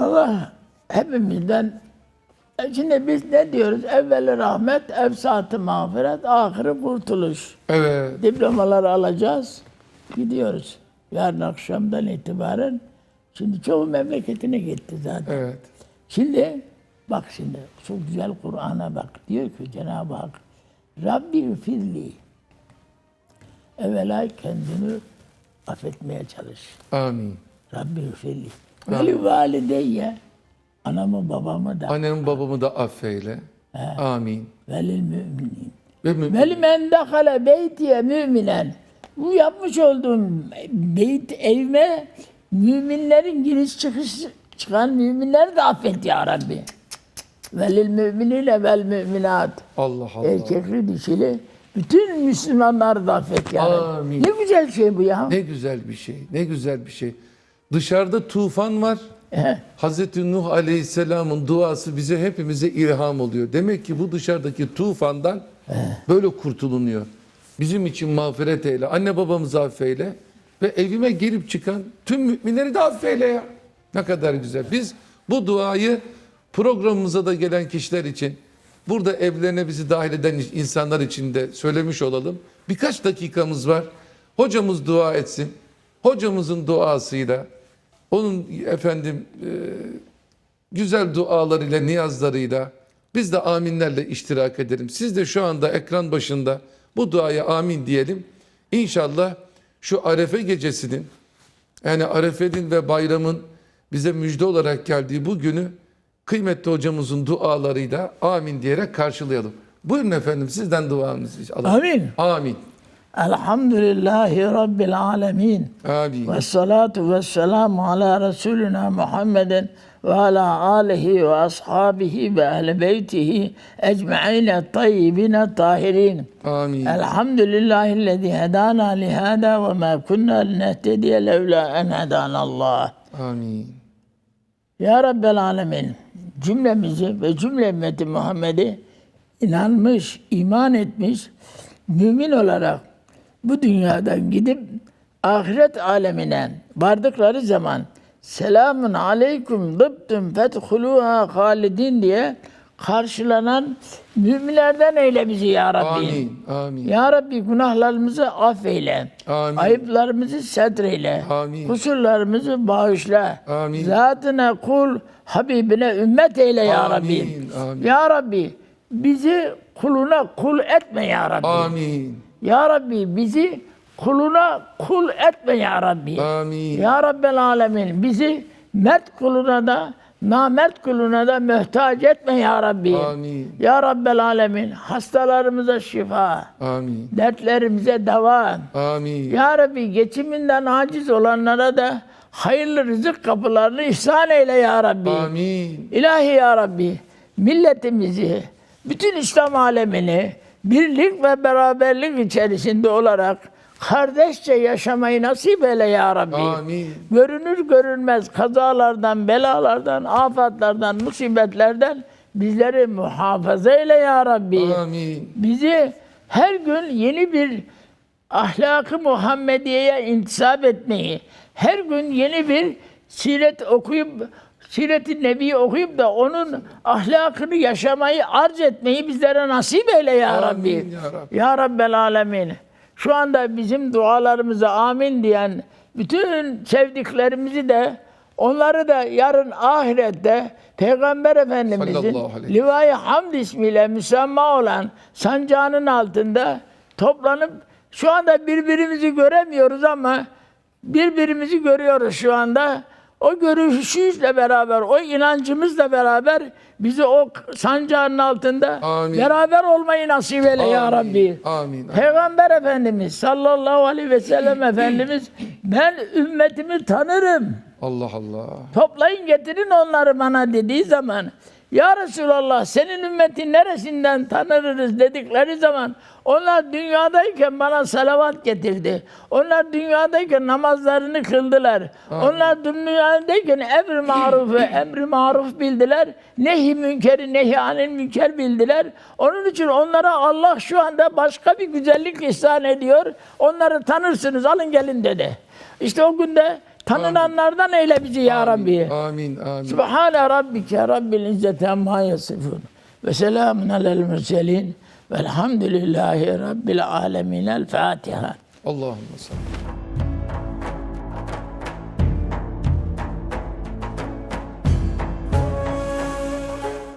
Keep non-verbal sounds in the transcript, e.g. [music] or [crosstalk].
Allah hepimizden e şimdi biz ne diyoruz? Evveli rahmet, evsatı mağfiret, ahırı kurtuluş. Evet. Diplomaları alacağız. Gidiyoruz. Yarın akşamdan itibaren şimdi çoğu memleketine gitti zaten. Evet. Şimdi bak şimdi çok güzel Kur'an'a bak. Diyor ki Cenab-ı Hak Rabbi firli evvela kendini affetmeye çalış. Amin. Rabbi firli. Veli valideyye anamı babamı da Annemi babamı da affeyle. Amin. velil müminin. Ve mü- Veli men dakale beytiye müminen. Bu yapmış olduğum beyt evime müminlerin giriş çıkış çıkan müminleri de affet ya Rabbi. Velil müminine vel müminat. Allah Allah. Erkekli dişili bütün Müslümanları da affet ya Rabbi. Amin. Ne güzel şey bu ya. Ne güzel bir şey. Ne güzel bir şey. Dışarıda tufan var. Hazreti Nuh Aleyhisselam'ın duası bize hepimize ilham oluyor. Demek ki bu dışarıdaki tufandan böyle kurtulunuyor. Bizim için mağfiret eyle, anne babamızı affeyle ve evime girip çıkan tüm müminleri de affeyle ya. Ne kadar güzel. Biz bu duayı programımıza da gelen kişiler için, burada evlerine bizi dahil eden insanlar için de söylemiş olalım. Birkaç dakikamız var. Hocamız dua etsin. Hocamızın duasıyla onun efendim e, güzel dualarıyla, niyazlarıyla biz de aminlerle iştirak edelim. Siz de şu anda ekran başında bu duaya amin diyelim. İnşallah şu Arefe gecesinin yani Arefe'nin ve bayramın bize müjde olarak geldiği bu günü kıymetli hocamızın dualarıyla amin diyerek karşılayalım. Buyurun efendim sizden duanızı alalım. Amin. Amin. Elhamdülillahi Rabbil alemin. Amin. Ve salatu ve selamu ala Resulina Muhammedin ve ala alihi ve ashabihi ve ehli beytihi ecma'ine tayyibine tahirin. Amin. Elhamdülillahi lezi hedana lihada ve ma kunna linehtediye levla en hedana Allah. Amin. Ya Rabbel Alemin cümlemizi ve cümle ümmeti Muhammed'i inanmış, iman etmiş, mümin olarak bu dünyadan gidip ahiret alemine vardıkları zaman selamun aleyküm dıbtüm fethuluha halidin diye karşılanan müminlerden eyle bizi ya Rabbi. Amin. Amin. Ya Rabbi günahlarımızı affeyle. Amin. Ayıplarımızı setreyle. Amin. Kusurlarımızı bağışla. Amin. Zatına kul, Habibine ümmet eyle ya Amin, Rabbi. amin. Ya Rabbi bizi kuluna kul etme ya Rabbi. Amin. Ya Rabbi bizi kuluna kul etme ya Rabbi. Amin. Ya Rabbel Alemin bizi mert kuluna da namert kuluna da mühtaç etme ya Rabbi. Amin. Ya Rabbel Alemin hastalarımıza şifa, Amin. dertlerimize deva. Amin. Ya Rabbi geçiminden aciz olanlara da hayırlı rızık kapılarını ihsan eyle ya Rabbi. Amin. İlahi ya Rabbi milletimizi, bütün İslam alemini birlik ve beraberlik içerisinde olarak kardeşçe yaşamayı nasip eyle ya Rabbi. Amin. Görünür görünmez kazalardan, belalardan, afatlardan, musibetlerden bizleri muhafaza eyle ya Rabbi. Amin. Bizi her gün yeni bir ahlakı Muhammediye'ye intisap etmeyi, her gün yeni bir siret okuyup, Siret-i Nebi okuyup da onun ahlakını yaşamayı, arz etmeyi bizlere nasip eyle ya Amin Rabbi. ya Rabbi. Ya Rabbel Alemin. Şu anda bizim dualarımıza amin diyen bütün sevdiklerimizi de onları da yarın ahirette Peygamber Efendimizin Livai Hamd ismiyle müsemma olan sancağının altında toplanıp şu anda birbirimizi göremiyoruz ama birbirimizi görüyoruz şu anda. O görüşümüzle beraber, o inancımızla beraber bizi o sancağın altında Amin. beraber olmayı nasip eyle ya Amin. Rabbi. Amin. Peygamber Efendimiz sallallahu aleyhi ve sellem Efendimiz ben ümmetimi tanırım. Allah Allah. Toplayın getirin onları bana dediği zaman ya Resulallah senin ümmetin neresinden tanırız dedikleri zaman onlar dünyadayken bana salavat getirdi. Onlar dünyadayken namazlarını kıldılar. Onlar dünyadayken emri maruf ve [laughs] emri maruf bildiler. Nehi münkeri nehi anil münker bildiler. Onun için onlara Allah şu anda başka bir güzellik ihsan ediyor. Onları tanırsınız alın gelin dedi. İşte o günde Tanınanlardan eyle bizi ya Rabbi. Amin, amin. Subhane rabbike rabbil izzeti amma yasifun. Ve selamun alel murselin. Velhamdülillahi rabbil alemin. El Fatiha. Allahümme salli.